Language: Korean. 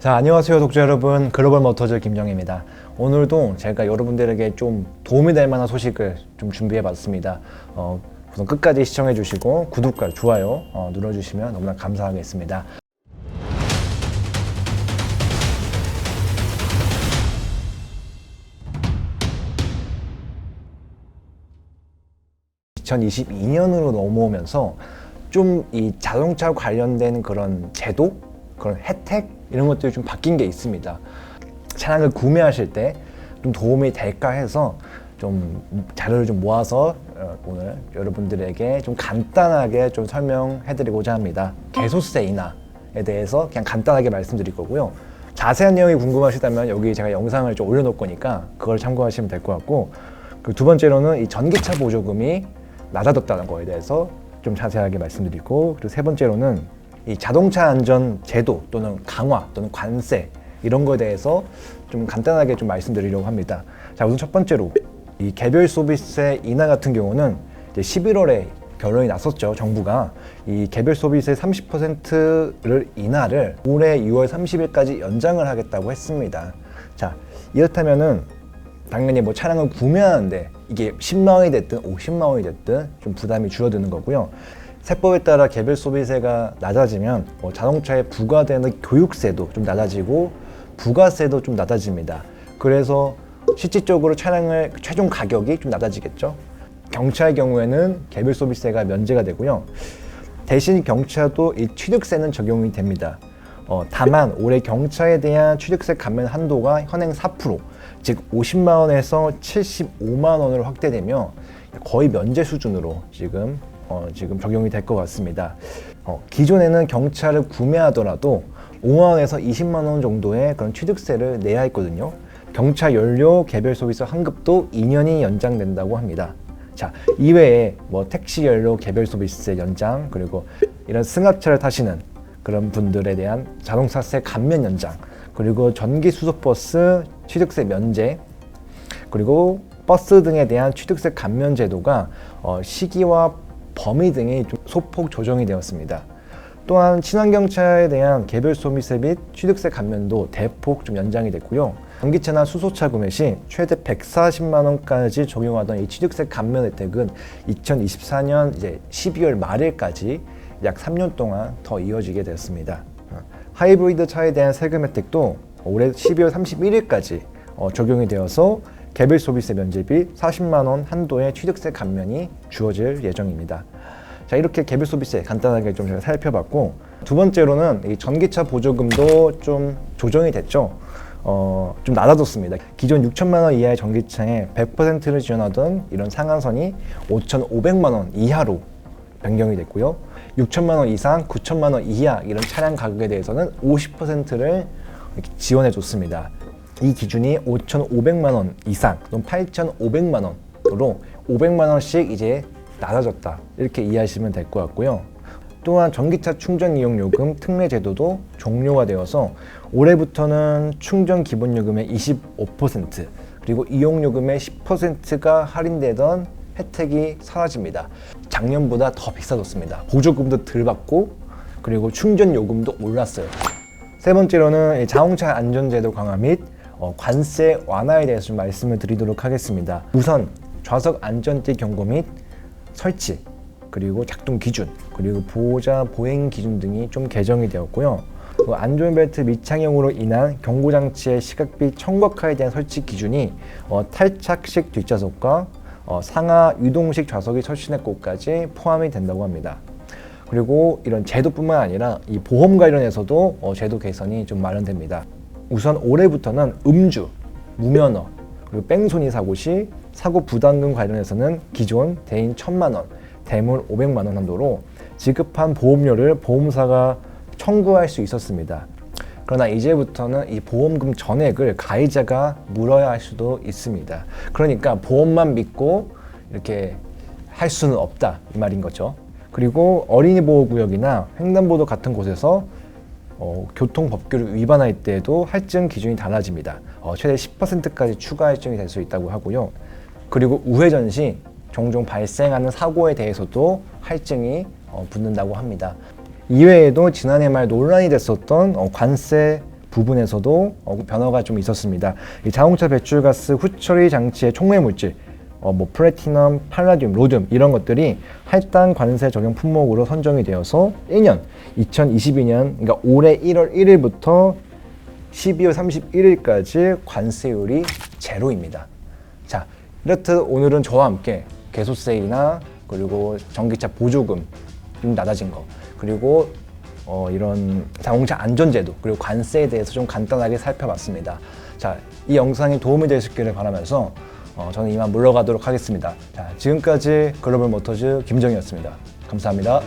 자, 안녕하세요, 독자 여러분. 글로벌 모터즈 김정입니다. 오늘도 제가 여러분들에게 좀 도움이 될 만한 소식을 좀 준비해 봤습니다. 어, 우선 끝까지 시청해 주시고 구독과 좋아요 어, 눌러주시면 너무나 감사하겠습니다. (2022년으로) 넘어오면서 좀 이 자동차 관련된 그런 제도 그런 혜택 이런 것들이 좀 바뀐 게 있습니다. 차량을 구매하실 때 좀 도움이 될까 해서 좀 자료를 좀 모아서 어, 오늘 여러분들에게 좀 간단하게 좀 설명해드리고자 합니다. 개소세 인하에 대해서 그냥 간단하게 말씀드릴 거고요. 자세한 내용이 궁금하시다면 여기 제가 영상을 좀 올려놓을 거니까 그걸 참고하시면 될 것 같고 두 번째로는 이 전기차 보조금이 낮아졌다는 거에 대해서 좀 자세하게 말씀드리고 그리고 세 번째로는 이 자동차 안전 제도 또는 강화 또는 관세 이런 거에 대해서 좀 간단하게 좀 말씀드리려고 합니다. 자 우선 첫 번째로 이 개별 소비세 인하 같은 경우는 이제 11월에 결론이 났었죠 정부가 이 개별 소비세 30%를 인하를 올해 6월 30일까지 연장을 하겠다고 했습니다. 자 이렇다면은 당연히 뭐 차량을 구매하는데 이게 10만 원이 됐든 50만 원이 됐든 좀 부담이 줄어드는 거고요. 세법에 따라 개별 소비세가 낮아지면 뭐 자동차에 부과되는 교육세도 좀 낮아지고 부가세도 좀 낮아집니다. 그래서 실질적으로 차량을 최종 가격이 좀 낮아지겠죠. 경차의 경우에는 개별 소비세가 면제가 되고요. 대신 경차도 이 취득세는 적용이 됩니다. 어, 다만 올해 경차에 대한 취득세 감면 한도가 현행 4%, 즉 50만 원에서 75만 원으로 확대되며 거의 면제 수준으로 지금 어, 지금 적용이 될 것 같습니다. 어, 기존에는 경차를 구매하더라도 5만 원에서 20만 원 정도의 그런 취득세를 내야 했거든요. 경차 연료 개별 소비세 환급도 2년이 연장된다고 합니다. 자, 이외에 뭐 택시 연료 개별 소비세 연장 그리고 이런 승합차를 타시는 그런 분들에 대한 자동차세 감면 연장 그리고 전기 수소 버스 취득세 면제 그리고 버스 등에 대한 취득세 감면 제도가 어, 시기와 범위 등이 좀 소폭 조정이 되었습니다. 또한 친환경차에 대한 개별 소비세 및 취득세 감면도 대폭 좀 연장이 됐고요. 전기차나 수소차 구매 시 최대 140만 원까지 적용하던 이 취득세 감면 혜택은 2024년 이제 12월 말일까지 약 3년 동안 더 이어지게 됐습니다. 하이브리드 차에 대한 세금 혜택도 올해 12월 31일까지 어, 적용이 되어서 개별 소비세 면제비 40만 원 한도의 취득세 감면이 주어질 예정입니다. 자 이렇게 개별 소비세 간단하게 좀 제가 살펴봤고 두 번째로는 이 전기차 보조금도 좀 조정이 됐죠. 어, 좀 낮아졌습니다. 기존 6천만 원 이하의 전기차에 100%를 지원하던 이런 상한선이 5,500만 원 이하로 변경이 됐고요. 6천만 원 이상, 9천만 원 이하 이런 차량 가격에 대해서는 50%를 지원해 줬습니다. 이 기준이 5,500만 원 이상 또는 8,500만 원으로 500만 원씩 이제 낮아졌다 이렇게 이해하시면 될 것 같고요. 또한 전기차 충전 이용 요금 특례 제도도 종료가 되어서 올해부터는 충전 기본 요금의 25% 그리고 이용 요금의 10%가 할인되던 혜택이 사라집니다. 작년보다 더 비싸졌습니다. 보조금도 덜 받고 그리고 충전 요금도 올랐어요. 세 번째로는 이 자동차 안전제도 강화 및 어, 관세 완화에 대해서 좀 말씀을 드리도록 하겠습니다. 우선 좌석 안전띠 경고 및 설치 그리고 작동 기준 그리고 보호자 보행 기준 등이 좀 개정이 되었고요. 그 안전벨트 미착용으로 인한 경고장치의 시각비 청각화에 대한 설치 기준이 어, 탈착식 뒷좌석과 어, 상하 유동식 좌석이 설치된 곳까지 포함이 된다고 합니다. 그리고 이런 제도뿐만 아니라 이 보험 관련해서도 어, 제도 개선이 좀 마련됩니다. 우선 올해부터는 음주, 무면허, 그리고 뺑소니 사고 시 사고 부담금 관련해서는 기존 대인 1천만 원, 대물 500만 원 한도로 지급한 보험료를 보험사가 청구할 수 있었습니다. 그러나 이제부터는 이 보험금 전액을 가해자가 물어야 할 수도 있습니다. 그러니까 보험만 믿고 이렇게 할 수는 없다 이 말인 거죠. 그리고 어린이 보호 구역이나 횡단보도 같은 곳에서 어, 교통법규를 위반할 때에도 할증 기준이 달라집니다. 어, 최대 10%까지 추가 할증이 될 수 있다고 하고요. 그리고 우회전 시 종종 발생하는 사고에 대해서도 할증이 어, 붙는다고 합니다. 이외에도 지난해 말 논란이 됐었던 어, 관세 부분에서도 어, 변화가 좀 있었습니다. 이 자동차 배출가스 후처리 장치의 촉매 물질, 어, 뭐 플래티넘, 팔라듐, 로듐 이런 것들이 할당 관세 적용 품목으로 선정이 되어서 1년 2022년 그러니까 올해 1월 1일부터 12월 31일까지 관세율이 제로입니다. 자, 이렇듯 오늘은 저와 함께 개소세이나 그리고 전기차 보조금 좀 낮아진 거 그리고 어, 이런 자동차 안전제도 그리고 관세에 대해서 좀 간단하게 살펴봤습니다. 자, 이 영상이 도움이 되셨기를 바라면서 어, 저는 이만 물러가도록 하겠습니다. 자, 지금까지 글로벌 모터즈 김정이었습니다. 감사합니다.